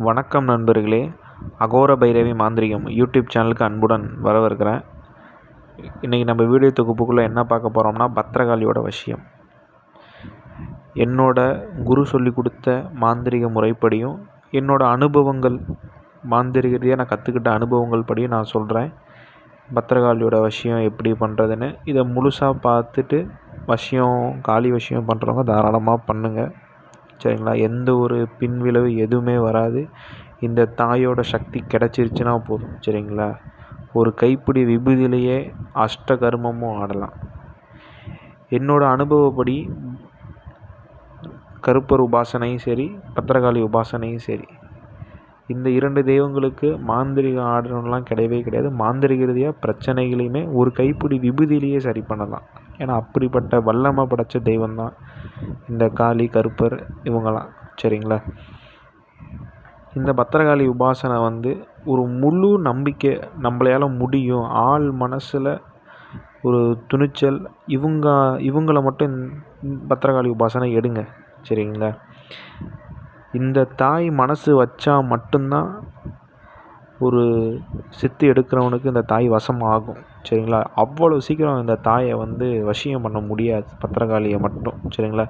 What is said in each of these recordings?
வணக்கம் நண்பர்களே. அகோர பைரவி மாந்திரிகம் யூடியூப் சேனலுக்கு அன்புடன் வரவிருக்கிறேன் இன்றைக்கி நம்ம வீடியோ தொகுப்புக்குள்ளே என்ன பார்க்க போகிறோம்னா பத்திரகாளியோட விஷயம். என்னோட குரு சொல்லி கொடுத்த மாந்திரிக முறைப்படியும் என்னோட அனுபவங்கள் மாந்திரிக ரீதியாக நான் கற்றுக்கிட்ட அனுபவங்கள் படியும் நான் சொல்கிறேன் பத்திரகாளியோட விஷயம் எப்படி பண்ணுறதுன்னு இதை முழுசாக பார்த்துட்டு விஷயம் காளி விஷயம் பண்ணுறவங்க தாராளமாக பண்ணுங்கள் சரிங்களா? எந்த ஒரு பின்விளைவு எதுவுமே வராது. இந்த தாயோட சக்தி கிடச்சிருச்சுன்னா போதும் சரிங்களா? ஒரு கைப்பிடி விபூதியிலேயே அஷ்ட கர்மமும் ஆடலாம். என்னோட அனுபவப்படி கருப்பர் உபாசனையும் சரி பத்திரகாளி உபாசனையும் சரி இந்த இரண்டு தெய்வங்களுக்கு மாந்திரிகம் ஆடணும்லாம் கிடையவே கிடையாது. மாந்திரிக ரீதியாக பிரச்சனைகளையுமே ஒரு கைப்பிடி விபூதியிலேயே சரி பண்ணலாம். ஏன்னா அப்படிப்பட்ட வல்லமை படைச்ச தெய்வம் தான் இந்த காளி கருப்பர் இவங்களாம் சரிங்களா? இந்த பத்திரகாளி உபாசனை வந்து ஒரு முழு நம்பிக்கை நம்மளையால் முடியும். ஆள் மனசில் ஒரு துணிச்சல் இவங்க இவங்கள மட்டும் பத்திரகாளி உபாசனை எடுங்க. சரிங்களா? இந்த தாய் மனசு வச்சா மட்டும்தான் ஒரு சித்து எடுக்கிறவனுக்கு இந்த தாய் வசம் ஆகும் சரிங்களா? அவ்வளோ சீக்கிரம் இந்த தாயை வந்து வசியம் பண்ண முடியாது பத்திரகாளியை மட்டும் சரிங்களா?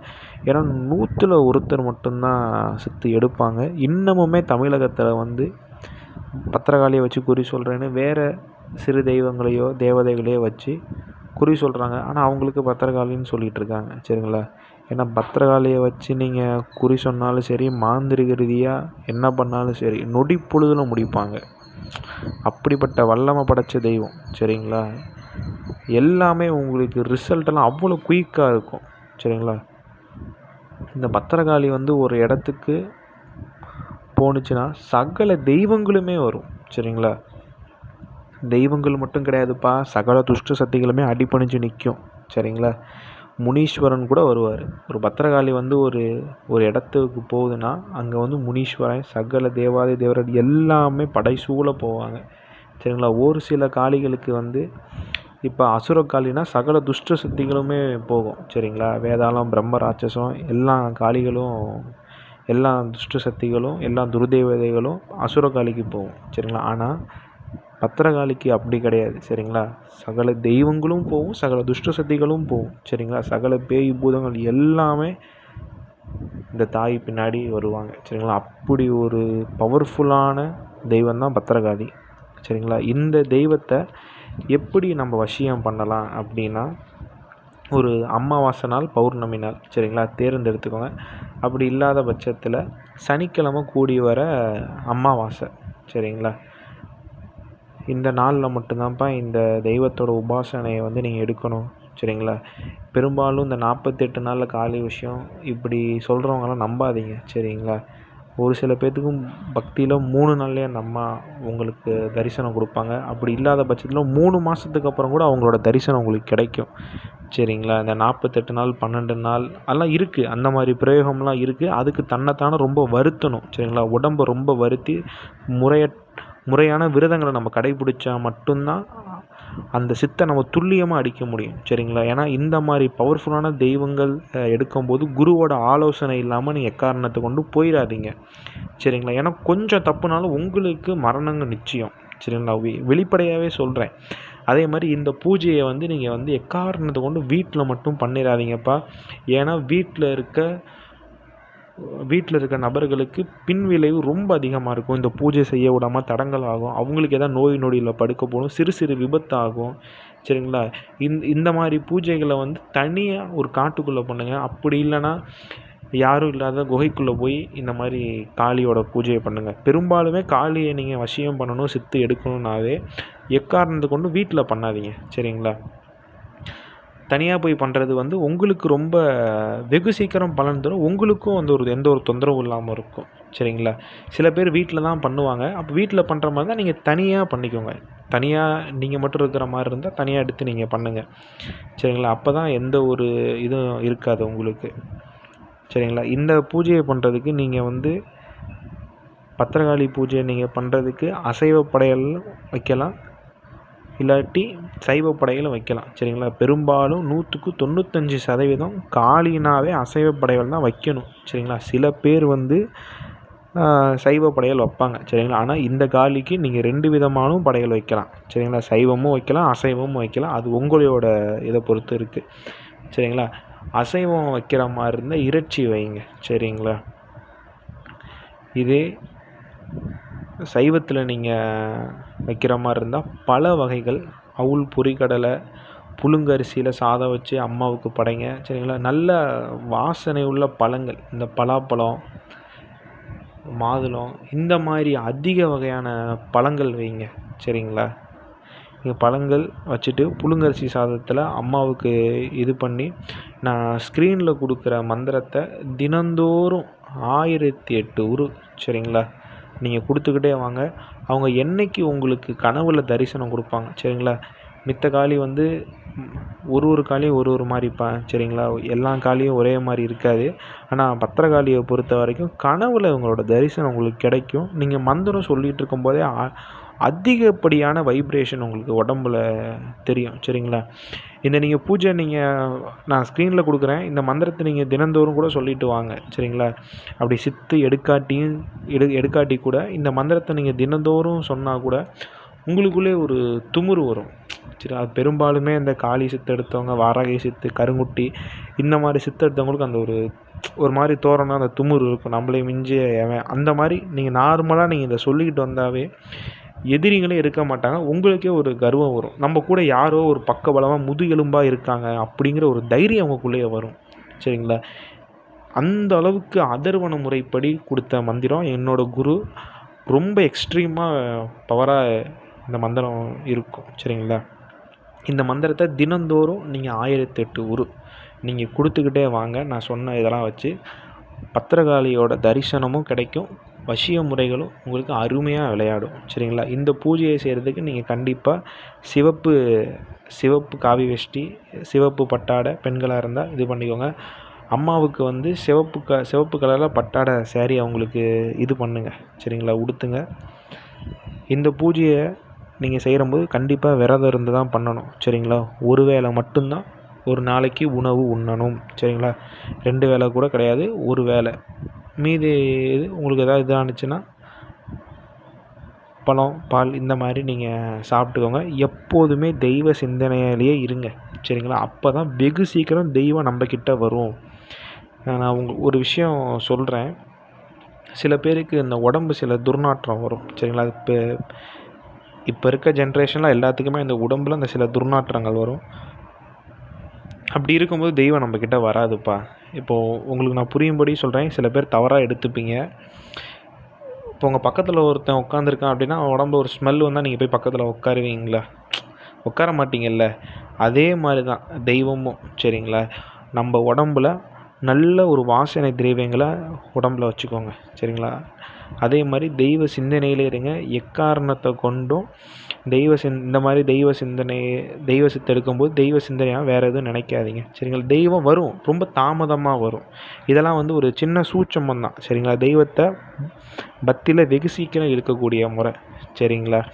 ஏன்னா நூற்றில் ஒருத்தர் மட்டும்தான் சித்து எடுப்பாங்க. இன்னமுமே தமிழகத்தில் வந்து பத்திரகாளியை வச்சு குறி சொல்கிறேன்னு வேறு சிறு தெய்வங்களையோ தேவதைகளையோ வச்சு குறி சொல்கிறாங்க ஆனால் அவங்களுக்கு பத்திரகாளின்னு சொல்லிகிட்டு இருக்காங்க சரிங்களா? ஏன்னா பத்திரகாளியை வச்சு நீங்கள் குறி சொன்னாலும் சரி மாந்திரிக ரீதியாக என்ன பண்ணாலும் சரி நொடி பொழுதில் முடிப்பாங்க. அப்படிப்பட்ட வல்லமை படைச்ச தெய்வம் சரிங்களா? எல்லாமே உங்களுக்கு ரிசல்ட்டெல்லாம் அவ்வளோ குயிக்காக இருக்கும் சரிங்களா? இந்த பத்திரகாளி வந்து ஒரு இடத்துக்கு போணுச்சுன்னா சகல தெய்வங்களுமே வரும் சரிங்களா? தெய்வங்கள் மட்டும் கிடையாதுப்பா. சகல துஷ்ட சக்திகளுமே அடிப்பணிஞ்சு நிற்கும் சரிங்களா? முனீஸ்வரன் கூட வருவார். ஒரு பத்திரகாளி வந்து ஒரு ஒரு இடத்துக்கு போகுதுன்னா அங்கே வந்து முனீஸ்வரன் சகல தேவாதி தேவரர் எல்லாமே படைசூழ போவாங்க. சரிங்களா? ஒரு சில காளிகளுக்கு வந்து இப்போ அசுரக்காளினா சகல துஷ்ட சக்திகளுமே போகும். சரிங்களா? வேதாளம் பிரம்ம ராட்சசம் எல்லா காளிகளும் எல்லா துஷ்ட சக்திகளும் எல்லா துர்தேவதைகளும் அசுர காளிக்கு போகும். சரிங்களா? ஆனால் பத்திரகாளிக்கு அப்படி கிடையாது சரிங்களா? சகல தெய்வங்களும் போகும் சகல துஷ்ட சக்திகளும் போகும் சரிங்களா? சகல பேய் பூதங்கள் எல்லாமே இந்த தாய் பின்னாடி வருவாங்க சரிங்களா? அப்படி ஒரு பவர்ஃபுல்லான தெய்வம் தான் பத்திரகாளி சரிங்களா? இந்த தெய்வத்தை எப்படி நம்ம வசியம் பண்ணலாம் அப்படின்னா ஒரு அமாவாசை நாள் பௌர்ணமி நாள் சரிங்களா? தேர்ந்தெடுத்துக்கோங்க. அப்படி இல்லாத பட்சத்தில் சனிக்கிழமை கூடி வர அமாவாசை சரிங்களா? இந்த நாளில் மட்டும்தான்ப்பா இந்த தெய்வத்தோட உபாசனையை வந்து நீங்கள் எடுக்கணும் சரிங்களா? பெரும்பாலும் இந்த நாற்பத்தெட்டு நாளில் காலி விஷயம் இப்படி சொல்கிறவங்களாம் நம்பாதீங்க சரிங்களா? ஒரு சில பேர்த்துக்கும் பக்தியில் மூணு நாள்லேயே அந்த அம்மா உங்களுக்கு தரிசனம் கொடுப்பாங்க. அப்படி இல்லாத பட்சத்தில் மூணு மாதத்துக்கு அப்புறம் கூட அவங்களோட தரிசனம் உங்களுக்கு கிடைக்கும் சரிங்களா? இந்த நாற்பத்தெட்டு நாள் பன்னெண்டு நாள் அதெல்லாம் இருக்குது அந்த மாதிரி பிரயோகம்லாம் இருக்குது அதுக்கு தன்னைத்தானே ரொம்ப வருத்தணும் சரிங்களா? உடம்பை ரொம்ப வருத்தி முறைய முறையான விரதங்களை நம்ம கடைபிடிச்சா மட்டும்தான் அந்த சித்தை நம்ம துல்லியமாக அடிக்க முடியும். சரிங்களா? ஏன்னா இந்த மாதிரி பவர்ஃபுல்லான தெய்வங்கள் எடுக்கும்போது குருவோட ஆலோசனை இல்லாமல் நீங்கள் எக்காரணத்தை கொண்டு போயிடாதீங்க சரிங்களா? ஏன்னா கொஞ்சம் தப்புனாலும் உங்களுக்கு மரணங்கள் நிச்சயம். சரிங்களா? வெளிப்படையாகவே சொல்கிறேன் அதே மாதிரி இந்த பூஜையை வந்து நீங்கள் வந்து எக்காரணத்தை கொண்டு வீட்டில் மட்டும் பண்ணிடாதீங்கப்பா ஏன்னா வீட்டில் இருக்க வீட்டில் இருக்க நபர்களுக்கு பின்விளைவு ரொம்ப அதிகமாக இருக்கும். இந்த பூஜை செய்ய விடாமல் தடங்கள் ஆகும். அவங்களுக்கு எதாவது நோய் நொடியில் படுக்க போகணும். சிறு சிறு விபத்து ஆகும். சரிங்களா? இந்த இந்த மாதிரி பூஜைகளை வந்து தனியாக ஒரு காட்டுக்குள்ளே பண்ணுங்கள் அப்படி இல்லைன்னா யாரும் இல்லாத குகைக்குள்ளே போய் இந்த மாதிரி காளியோட பூஜையை பண்ணுங்கள் பெரும்பாலுமே காளியை நீங்கள் வசியம் பண்ணணும் சித்து எடுக்கணுன்னாவே எக்காரணத்தை கொண்டு வீட்டில் பண்ணாதீங்க. சரிங்களா? தனியாக போய் பண்ணுறது வந்து உங்களுக்கு ரொம்ப வெகு சீக்கிரம் பலன் தரும். உங்களுக்கும் வந்து ஒரு எந்த ஒரு தொந்தரவும் இல்லாமல் இருக்கும். சரிங்களா? சில பேர் வீட்டில் தான் பண்ணுவாங்க. அப்போ வீட்டில் பண்ணுற மாதிரி தான் நீங்கள் தனியாக பண்ணிக்கோங்க. தனியாக நீங்கள் மட்டும் இருக்கிற மாதிரி இருந்தால் தனியாக எடுத்து நீங்கள் பண்ணுங்கள் சரிங்களா? அப்போ தான் எந்த ஒரு இதுவும் இருக்காது உங்களுக்கு. சரிங்களா? இந்த பூஜையை பண்ணுறதுக்கு நீங்கள் வந்து பத்திரகாளி பூஜையை நீங்கள் பண்ணுறதுக்கு அசைவ படையல் வைக்கலாம். இல்லாட்டி சைவ படைகளும் வைக்கலாம். சரிங்களா? பெரும்பாலும் நூற்றுக்கு தொண்ணூத்தஞ்சு சதவீதம் காளினாவே அசைவ படைகள் தான் வைக்கணும். சரிங்களா? சில பேர் வந்து சைவ படையல் வைப்பாங்க. சரிங்களா? ஆனால் இந்த காளிக்கு நீங்கள் ரெண்டு விதமானும் படையல் வைக்கலாம். சரிங்களா? சைவமும் வைக்கலாம் அசைவமும் வைக்கலாம். அது உங்களோட இதை பொறுத்து இருக்குது சரிங்களா? அசைவம் வைக்கிற மாதிரி இருந்தால் இறைச்சி வைங்க. சரிங்களா? இதே சைவத்தில் நீங்கள் வைக்கிற மாதிரி இருந்தால் பல வகைகள். அவுள் பொரிகடலை புழுங்கரிசியில் சாதம் வச்சு அம்மாவுக்கு படைங்க சரிங்களா? நல்ல வாசனை உள்ள பழங்கள். இந்த பலாப்பழம் மாதுளம் இந்த மாதிரி அதிக வகையான பழங்கள் வைங்க சரிங்களா? இந்த பழங்கள் வச்சுட்டு புழுங்கரிசி சாதத்தில் அம்மாவுக்கு இது பண்ணி நான் ஸ்க்ரீனில் கொடுக்குற மந்திரத்தை தினந்தோறும் ஆயிரத்தி எட்டு உரு சரிங்களா? நீங்கள் கொடுத்துக்கிட்டே வாங்க. அவங்க என்னைக்கு உங்களுக்கு கனவில் தரிசனம் கொடுப்பாங்க சரிங்களா? மித்த காளி வந்து ஒரு ஒரு காளியும் ஒரு ஒரு மாதிரி இருப்பாங்க சரிங்களா? எல்லா காளியும் ஒரே மாதிரி இருக்காது. ஆனால் பத்திரகாளியை பொறுத்த வரைக்கும் கனவில் இவங்களோட தரிசனம் உங்களுக்கு கிடைக்கும். நீங்கள் மந்திரம் சொல்லிகிட்டு இருக்கும்போதே அதிகப்படியான வைப்ரேஷன் உங்களுக்கு உடம்புல தெரியும் சரிங்களா? இந்த நீங்கள் பூஜை நீங்கள் நான் ஸ்க்ரீனில் கொடுக்குறேன். இந்த மந்திரத்தை நீங்கள் தினந்தோறும் கூட சொல்லிட்டு வாங்க சரிங்களா? அப்படி சித்து எடுக்காட்டியும் எடு எடுக்காட்டி கூட இந்த மந்திரத்தை நீங்கள் தினந்தோறும் சொன்னால் கூட உங்களுக்குள்ளே ஒரு துமுறு வரும். சரி அது பெரும்பாலுமே இந்த காளி சித்து எடுத்தவங்க வாராகி சித்து கருங்குட்டி இந்த மாதிரி சித்து எடுத்தவங்களுக்கு அந்த ஒரு ஒரு மாதிரி தோரணம் அந்த துமுறு இருக்கும். நம்மளே மிஞ்சி அவன் அந்த மாதிரி நீங்கள் நார்மலாக நீங்கள் இதை சொல்லிக்கிட்டு வந்தாவே எதிரிகளே இருக்க மாட்டாங்க. உங்களுக்கே ஒரு கர்வம் வரும். நம்ம கூட யாரோ ஒரு பக்கபலமாக முதுகெலும்பாக இருக்காங்க அப்படிங்கிற ஒரு தைரியம் அவங்களுக்குள்ளேயே வரும். சரிங்களா? அந்த அளவுக்கு அதர்வன முறைப்படி கொடுத்த மந்திரம் என்னோடய குரு. ரொம்ப எக்ஸ்ட்ரீமாக பவராக இந்த மந்திரம் இருக்கும். சரிங்களா? இந்த மந்திரத்தை தினந்தோறும் நீங்கள் ஆயிரத்தெட்டு உரு. நீங்கள் கொடுத்துக்கிட்டே வாங்க. நான் சொன்ன இதெல்லாம் வச்சு பத்திரகாளியோட தரிசனமும் கிடைக்கும். வசிய முறைகளும் உங்களுக்கு அருமையாக விளையாடும். சரிங்களா? இந்த பூஜையை செய்கிறதுக்கு நீங்கள் கண்டிப்பாக சிவப்பு சிவப்பு காவி வெஷ்டி சிவப்பு பட்டாடை பெண்களாக இருந்தால் இது பண்ணிக்கோங்க. அம்மாவுக்கு வந்து சிவப்பு க சிவப்பு கலரில் பட்டாடை சேரீ அவங்களுக்கு இது பண்ணுங்கள் சரிங்களா? உடுத்துங்க. இந்த பூஜையை நீங்கள் செய்கிறம்போது கண்டிப்பாக விரதம் இருந்து தான் பண்ணணும். சரிங்களா? ஒரு வேளை மட்டும்தான் ஒரு நாளைக்கு உணவு உண்ணணும். சரிங்களா? ரெண்டு வேளை கூட கிடையாது. ஒரு வேளை. மீதி இது உங்களுக்கு எதாவது இதானுச்சுன்னா பழம் பால் இந்த மாதிரி நீங்கள் சாப்பிட்டுக்கோங்க. எப்போதுமே தெய்வ சிந்தனையிலேயே இருங்க. சரிங்களா? அப்போ தான் வெகு சீக்கிரம் தெய்வம் நம்மக்கிட்ட வரும். நான் உங்க ஒரு விஷயம் சொல்கிறேன். சில பேருக்கு இந்த உடம்பு சில துர்நாற்றம் வரும். சரிங்களா? அது இப்போ இப்போ இருக்க ஜென்ரேஷனில் எல்லாத்துக்குமே இந்த உடம்பில் அந்த சில துர்நாற்றங்கள் வரும். அப்படி இருக்கும்போது தெய்வம் நம்மக்கிட்ட வராதுப்பா. இப்போது உங்களுக்கு நான் புரியும்படி சொல்கிறேன் சில பேர் தவறாக எடுத்துப்பீங்க. இப்போ உங்கள் பக்கத்தில் ஒருத்தன் உட்காந்துருக்கான் அப்படின்னா உடம்பு ஒரு ஸ்மெல் வந்தால் நீங்கள் போய் பக்கத்தில் உட்காருவீங்களா? உட்கார மாட்டீங்கல்ல? அதே மாதிரி தான் தெய்வமும் சரிங்களா? நம்ம உடம்புல நல்ல ஒரு வாசனை திரவியங்களை உடம்புல வச்சுக்கோங்க சரிங்களா? அதே மாதிரி தெய்வ சிந்தனையிலே இருங்க. எக்காரணத்தை கொண்டும் தெய்வ சிந் இந்த மாதிரி தெய்வ சிந்தனை தெய்வ சித்து எடுக்கும்போது தெய்வ சிந்தனையாக வேறு எதுவும் நினைக்காதீங்க. சரிங்களா? தெய்வம் வரும். ரொம்ப தாமதமாக வரும். இதெல்லாம் வந்து ஒரு சின்ன சூட்சமம் தான். சரிங்களா? தெய்வத்தை பக்தியில் வெகு சீக்கிரம் இருக்கக்கூடிய முறை. சரிங்களா?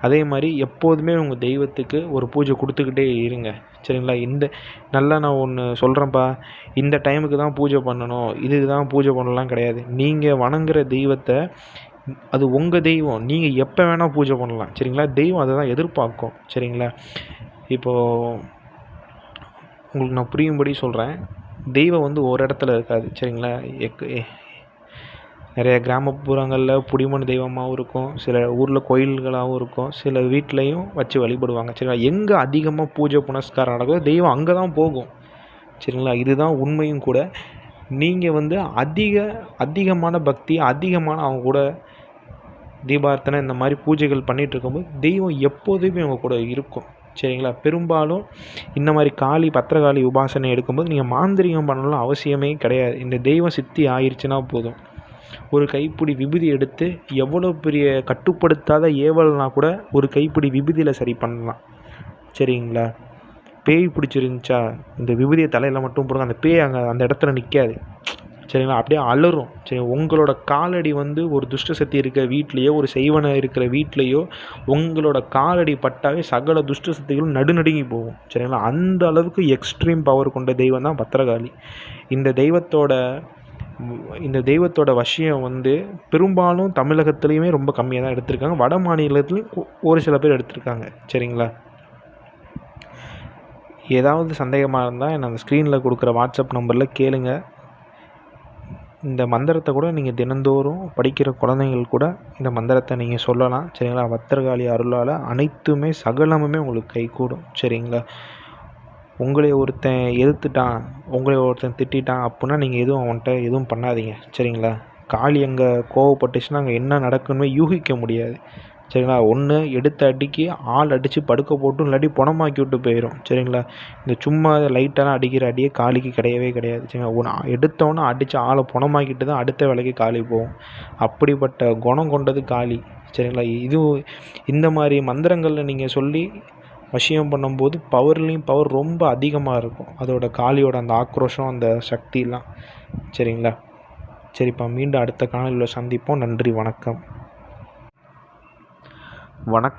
அதே மாதிரி எப்போதுமே உங்கள் தெய்வத்துக்கு ஒரு பூஜை கொடுத்துக்கிட்டே இருங்க. சரிங்களா? இந்த நல்லா நான் ஒன்று சொல்கிறேன்ப்பா இந்த டைமுக்கு தான் பூஜை பண்ணணும். இதுக்கு தான் பூஜை பண்ணலாம் கிடையாது. நீங்கள் வணங்குற தெய்வத்தை அது உங்கள் தெய்வம். நீங்கள் எப்போ வேணால் பூஜை பண்ணலாம். சரிங்களா? தெய்வம் அதை தான் எதிர்பார்க்கும். சரிங்களா? இப்போது உங்களுக்கு நான் புரியும்படி சொல்கிறேன் தெய்வம் வந்து ஒரு இடத்துல இருக்காது. சரிங்களா? எக் நிறைய கிராமப்புறங்களில் புடிமண் தெய்வமாகவும் இருக்கும். சில ஊரில் கோயில்களாகவும் இருக்கும். சில வீட்லேயும் வச்சு வழிபடுவாங்க. சரிங்களா? எங்கே அதிகமாக பூஜை புனஸ்காரம் நடக்குதோ தெய்வம் அங்கே தான் போகும். சரிங்களா? இதுதான் உண்மையும் கூட. நீங்கள் வந்து அதிக அதிகமான பக்தி அதிகமான அவங்க கூட தீபார்த்தனை இந்த மாதிரி பூஜைகள் பண்ணிகிட்டு இருக்கும்போது தெய்வம் எப்போதுமே அவங்க கூட இருக்கும். சரிங்களா? பெரும்பாலும் இந்த மாதிரி காளி பத்திரகாளி உபாசனை எடுக்கும்போது நீங்கள் மாந்திரிகம் பண்ணலாம் அவசியமே கிடையாது. இந்த தெய்வம் சித்தி ஆயிடுச்சுன்னா போதும். ஒரு கைப்பிடி விபூதி எடுத்து எவ்வளோ பெரிய கட்டுப்படுத்தாத ஏவல்னா கூட ஒரு கைப்பிடி விபூதியில் சரி பண்ணலாம். சரிங்களா? பேய் பிடிச்சிருந்துச்சா? இந்த விபூதியை தலையில் மட்டும் போடுங்க. அந்த பேய் அங்கே அந்த இடத்துல நிற்காது சரிங்களா? அப்படியே அலறும். சரி உங்களோட காலடி வந்து ஒரு துஷ்ட சக்தி இருக்கிற வீட்லேயோ ஒரு செய்வனை இருக்கிற வீட்லேயோ உங்களோட காலடி பட்டாவே சகல துஷ்ட சக்திகளும் நடுநடுங்கி போகும். சரிங்களா? அந்த அளவுக்கு எக்ஸ்ட்ரீம் பவர் கொண்ட தெய்வம் தான் பத்திரகாளி. இந்த தெய்வத்தோட இந்த தெய்வத்தோட வசியம் வந்து பெரும்பாலும் தமிழகத்துலேயுமே ரொம்ப கம்மியாக தான் எடுத்திருக்காங்க. வட மாநிலத்துலேயும் ஒரு சில பேர் எடுத்திருக்காங்க. சரிங்களா? ஏதாவது சந்தேகமாக இருந்தால் என்னை அந்த ஸ்க்ரீனில் கொடுக்குற வாட்ஸ்அப் நம்பரில் கேளுங்கள் இந்த மந்திரத்தை கூட நீங்கள் தினந்தோறும் படிக்கிற குழந்தைங்கள் கூட இந்த மந்திரத்தை நீங்கள் சொல்லலாம் சரிங்களா? பத்திரகாளி அருளால் அனைத்துமே சகலமுமே உங்களுக்கு கைகூடும் சரிங்களா? உங்களை ஒருத்தன் எதிர்த்துட்டான் உங்களை ஒருத்தன் திட்டிட்டான் அப்படின்னா நீங்கள் எதுவும் அவன்கிட்ட எதுவும் பண்ணாதீங்க சரிங்களா? காளி அங்கே கோவப்பட்டுச்சுன்னா அங்கே என்ன நடக்குன்னு யூகிக்க முடியாது. சரிங்களா? ஒன்று எடுத்த அடிக்கு ஆள் அடித்து படுக்க போட்டும் இல்லாட்டி புணமாக்கி விட்டு போயிடும் சரிங்களா? இந்த சும்மா லைட்டெல்லாம் அடிக்கிற அடியே காளிக்கு கிடையவே கிடையாது. சரிங்களா? ஒன்று எடுத்தோன்னே அடித்து ஆளை புணமாக்கிட்டு தான் அடுத்த வேலைக்கு காளி போகும். அப்படிப்பட்ட குணம் கொண்டது காளி சரிங்களா? இது இந்த மாதிரி மந்திரங்களில் நீங்கள் சொல்லி வசியம் பண்ணும்போது பவர்லேயும் பவர் ரொம்ப அதிகமாக இருக்கும். அதோட காளியோட அந்த ஆக்ரோஷம் அந்த சக்திலாம் சரிங்களா? சரிப்பா மீண்டும் அடுத்த காணொலியில் சந்திப்போம். நன்றி வணக்கம். வணக்கம்.